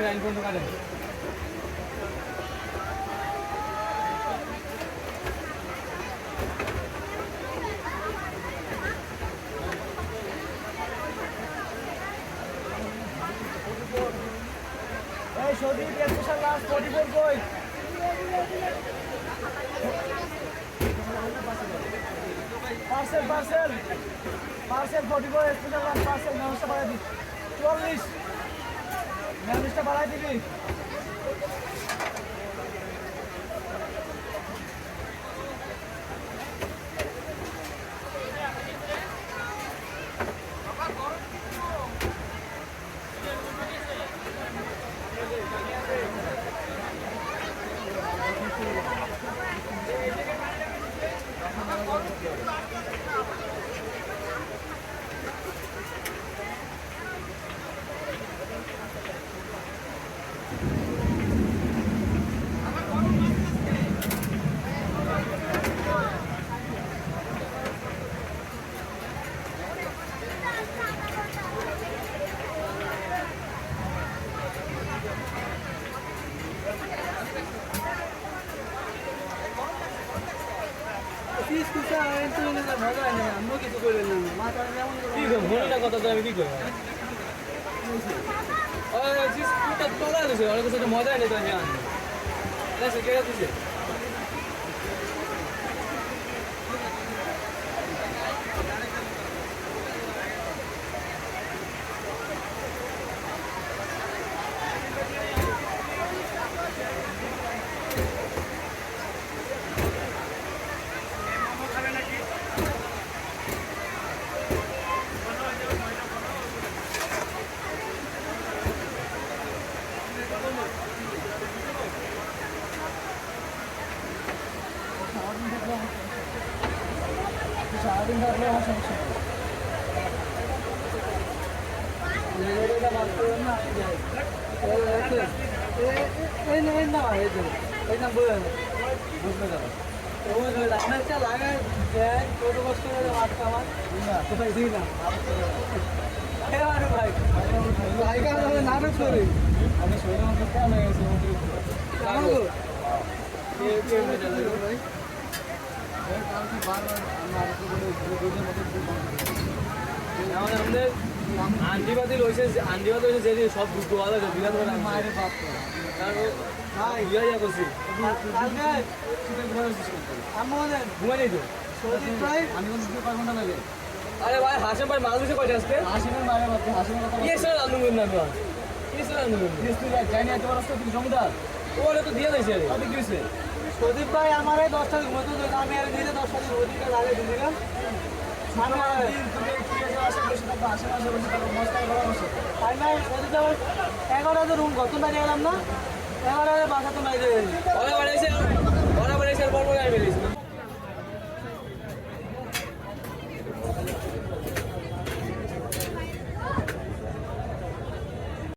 Line পর্যন্ত কাটেন এই Saudi special last forty four কই parcel parcel parcel forty four special last parcel ম্যানেজটা বাড়াই দিস চুয়াল্লিশ। ম্যানেজটা বাড়াই দিবি। Thank পিসা কি করবো মনিটা কত তো আমি কি করবো ওই চিজ পুরোটা তোলা দিছে অনেক কিছু মজা নেই তো আমি আনবো দেখছে কে দিছে লাগায় দেখ কত কষ্ট করে মাছ খাওয়ার না কোথায় দিই না নাটক করি আমি শরীরের আমাদের আমাদের আন্টিবাদি রয়েছে আন্টিবাদি রয়েছে যে সব দুটো আলাদা বিরাট বড় মায়ের বাপ করি। আরে ভাই হাসেম ভাই মাল দিছে কয়টা আজকে? হাসিনের বাইরে হাসিনের কথা কি এসে রান্না করেন না কি এসে যায় যাইনি এত বড় জমিদার ওরে তো দিয়ে দিয়েছে কত কি হয়েছে প্রদীপ ভাই আমার এই দশটা দিত আমি আর নিজে দশটা ওদিকে লাগে দিদিকে আর এগারোটা রুম গত বাইরে এলাম না? এগারোটা বাসা তো বাইরে ওরে বাড়ি এসে